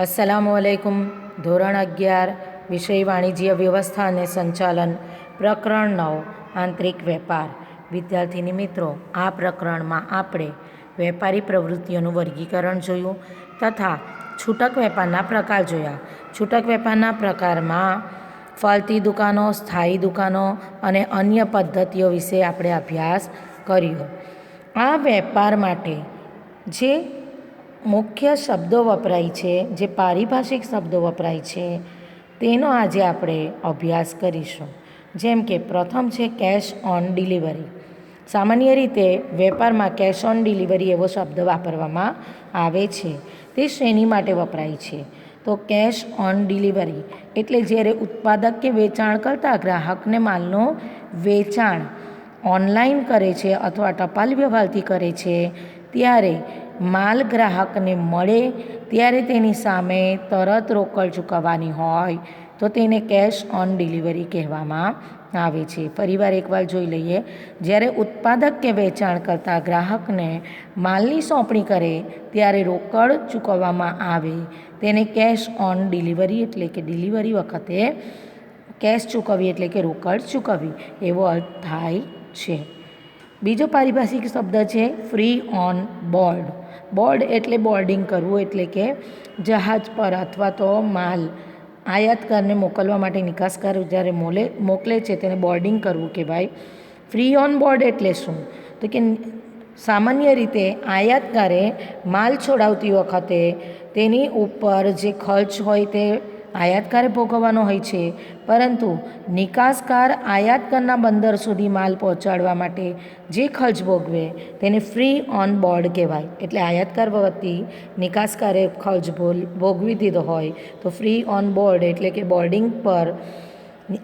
અસલામુ અલૈકુમ ધોરણ અગિયાર, વિષય વાણિજ્ય વ્યવસ્થા અને સંચાલન, પ્રકરણ નવ, આંતરિક વેપાર. વિદ્યાર્થીની મિત્રો, આ પ્રકરણમાં આપણે વેપારી પ્રવૃત્તિઓનું વર્ગીકરણ જોયું તથા છૂટક વેપારના પ્રકાર જોયા. છૂટક વેપારના પ્રકારમાં ફાલતી દુકાનો, સ્થાયી દુકાનો અને અન્ય પદ્ધતિઓ વિશે આપણે અભ્યાસ કર્યો. આ વેપાર માટે જે મુખ્ય શબ્દો વપરાય છે, જે પારિભાષિક શબ્દો વપરાય છે, તેનો આજે આપણે અભ્યાસ કરીશું. જેમ કે પ્રથમ છે કેશ ઓન ડિલિવરી. સામાન્ય રીતે વેપારમાં કેશ ઓન ડિલિવરી એવો શબ્દ વાપરવામાં આવે છે. તે શ્રેણી માટે વપરાય છે. તો કેશ ઓન ડિલિવરી એટલે જ્યારે ઉત્પાદક કે વેચાણ કરતા ગ્રાહકને માલનો વેચાણ ઓનલાઈન કરે છે અથવા ટપાલ વ્યવહારથી કરે છે, ત્યારે માલ ગ્રાહકને મળે ત્યારે તેની સામે તરત રોકડ ચૂકવવાની હોય તો તેને કેશ ઓન ડિલિવરી કહેવામાં આવે છે. ફરીવાર એકવાર જોઈ લઈએ. જ્યારે ઉત્પાદક કે વેચાણ કરતા ગ્રાહકને માલની સોંપણી કરે ત્યારે રોકડ ચૂકવવામાં આવે. તેને કેશ ઓન ડિલિવરી એટલે કે ડિલિવરી વખતે કેશ ચૂકવવી એટલે કે રોકડ ચૂકવવી એવો અર્થ થાય છે. બીજો પારિભાષિક શબ્દ છે ફ્રી ઓન બોર્ડ બોર્ડ એટલે બોર્ડિંગ કરવું, એટલે કે જહાજ પર અથવા તો માલ. આયાતકારને મોકલવા માટે નિકાસકાર જ્યારે મોલે, મોકલે છે તેને બોર્ડિંગ કરવું કહેવાય. ફ્રી ઓન બોર્ડ એટલે શું? તો કે સામાન્ય રીતે આયાતકારે માલ છોડાવતી વખતે તેની ઉપર જે ખર્ચ હોય તે આયાતકારે ભોગવવાનો હોય છે. પરંતુ નિકાસકાર આયાતકારના બંદર સુધી માલ પહોંચાડવા માટે જે ખર્ચ ભોગવે તેને ફ્રી ઓન બોર્ડ કહેવાય. એટલે આયાતકાર વતી નિકાસકારે ખર્ચ ભોગવી દીધો હોય તો ફ્રી ઓન બોર્ડ એટલે કે બોર્ડિંગ પર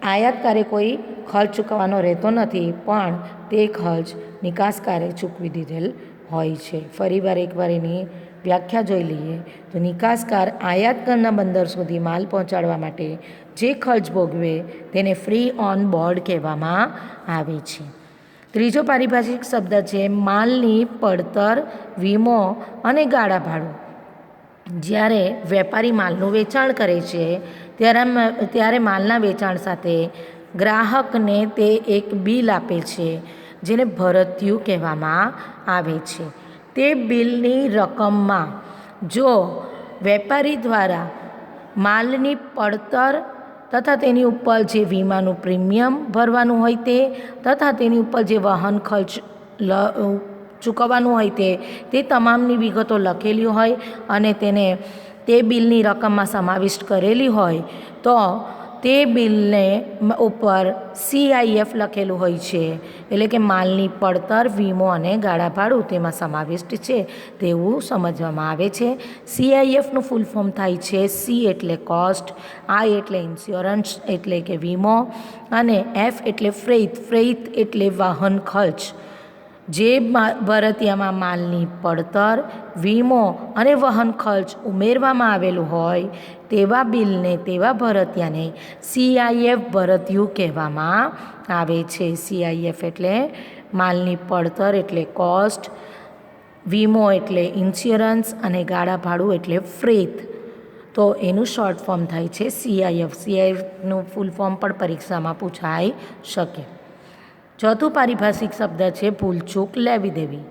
આયાતકારે કોઈ ખર્ચ ચૂકવવાનો રહેતો નથી, પણ તે ખર્ચ નિકાસકારે ચૂકવી દીધેલ હોય છે. ફરીવાર એકવાર એની વ્યાખ્યા જોઈ લઈએ તો નિકાસકાર આયાત કરના બંદર સુધી માલ પહોંચાડવા માટે જે ખર્ચ ભોગવે તેને ફ્રી ઓન બોર્ડ કહેવામાં આવે છે. ત્રીજો પારિભાષિક શબ્દ છે માલની પડતર, વીમો અને ગાળા ભાડું. જ્યારે વેપારી માલનું વેચાણ કરે છે, ત્યારે ત્યારે માલના વેચાણ સાથે ગ્રાહકને તે એક બિલ આપે છે, જેને ભરતિયું કહેવામાં આવે છે. તે બિલની રકમમાં. જો વેપારી દ્વારા માલની પડતર તથા તેની ઉપર જે વીમાનું પ્રીમિયમ ભરવાનું હોય તે તથા તેની ઉપર જે વાહન ખર્ચ ચૂકવવાનું હોય તે તે તમામની વિગતો લખેલી હોય અને તેને તે બિલની રકમમાં સમાવિષ્ટ કરેલી હોય તો તે બિલને ઉપર સીઆઈએફ લખેલું હોય છે. એટલે કે માલની પડતર વીમો અને ભાડું તેમાં સમાવિષ્ટ છે તેવું સમજવામાં આવે છે. સીઆઈએફનું ફૂલ ફોર્મ થાય છે સી એટલે કોસ્ટ આઈ એટલે ઇન્સ્યોરન્સ એટલે કે વીમો અને એફ એટલે ફ્રેઇથ ફ્રેઇથ એટલે વાહન ખર્ચ. જે ભરતિયામાં માલની પડતર, વીમો અને વહન ખર્ચ ઉમેરવામાં આવેલું હોય, તેવા બિલને તેવા ભરતિયાને સીઆઈએફ ભરતિયું કહેવામાં આવે છે. સીઆઈએફ એટલે માલની પડતર એટલે કોસ્ટ વીમો એટલે ઇન્સ્યોરન્સ અને ગાળા ભાડું એટલે ફ્રેથ તો એનું શોર્ટ ફોર્મ થાય છે સીઆઈએફ સીઆઈએફનું ફૂલ ફોર્મ પણ પરીક્ષામાં પૂછાઈ શકે. ચોથું પારિભાષિક શબ્દ છે ભૂલચૂક, લેવી દેવી.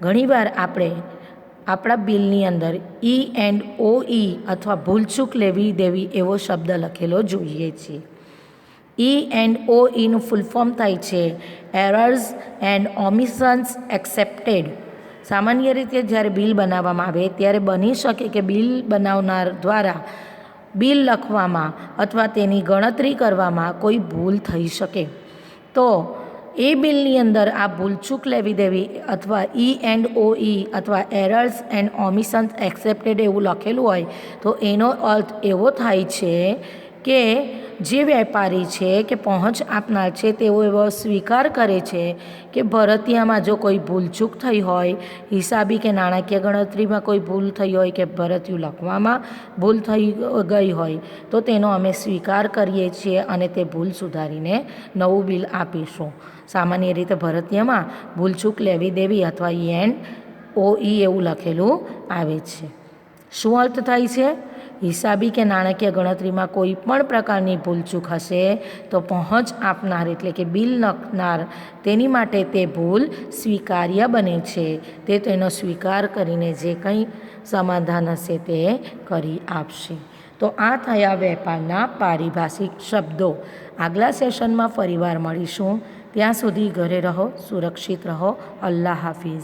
ઘણીવાર આપણે આપણા બિલની અંદર ઈ એન્ડ ઓ ઈ અથવા ભૂલચૂક, લેવી દેવી એવો શબ્દ લખેલો જોઈએ છીએ. ઈ એન્ડ ઓ ઈનું ફૂલ ફોર્મ થાય છે એરર્સ એન્ડ ઓમિશન્સ એક્સેપ્ટેડ સામાન્ય રીતે જ્યારે બિલ બનાવવામાં આવે ત્યારે બની શકે કે બિલ બનાવનાર દ્વારા બિલ લખવામાં અથવા તેની ગણતરી કરવામાં કોઈ ભૂલ થઈ શકે. તો એ બિલની અંદર આ ભૂલચૂક લેવી દેવી અથવા ઈ એન્ડ ઓ ઈ અથવા એરર્સ એન્ડ ઓમિશન્સ એક્સેપ્ટેડ એવું લખેલું હોય, તો એનો અર્થ એવો થાય છે કે જે વેપારી છે કે પહોંચ આપનાર છે, તેઓ એવો સ્વીકાર કરે છે કે ભરતિયામાં જો કોઈ ભૂલચૂક થઈ હોય, હિસાબી કે નાણાકીય ગણતરીમાં કોઈ ભૂલ થઈ હોય કે ભરતિયું લખવામાં ભૂલ થઈ ગઈ હોય, તો તેનો અમે સ્વીકાર કરીએ છીએ અને તે ભૂલ સુધારીને નવું બિલ આપીશું. સામાન્ય રીતે ભરતિયામાં ભૂલચૂક લેવી દેવી અથવા ઈ એન્ડ ઓ ઈ એવું લખેલું આવે છે. શું અર્થ થાય છે? હિસાબી કે નાણાકીય ગણતરીમાં કોઈ પણ પ્રકારની ભૂલચૂક હશે તો પહોંચ આપનાર એટલે કે બિલ લખનાર તેની માટે તે ભૂલ સ્વીકાર્ય બને છે. તે તેનો સ્વીકાર કરીને જે કંઈ સમાધાન હશે તે કરી આપશે. તો આ થયા વેપારના પારિભાષિક શબ્દો. આગલા સેશનમાં ફરીવાર મળીશું. ત્યાં સુધી ઘરે રહો, સુરક્ષિત રહો. અલ્લાહ હાફિઝ.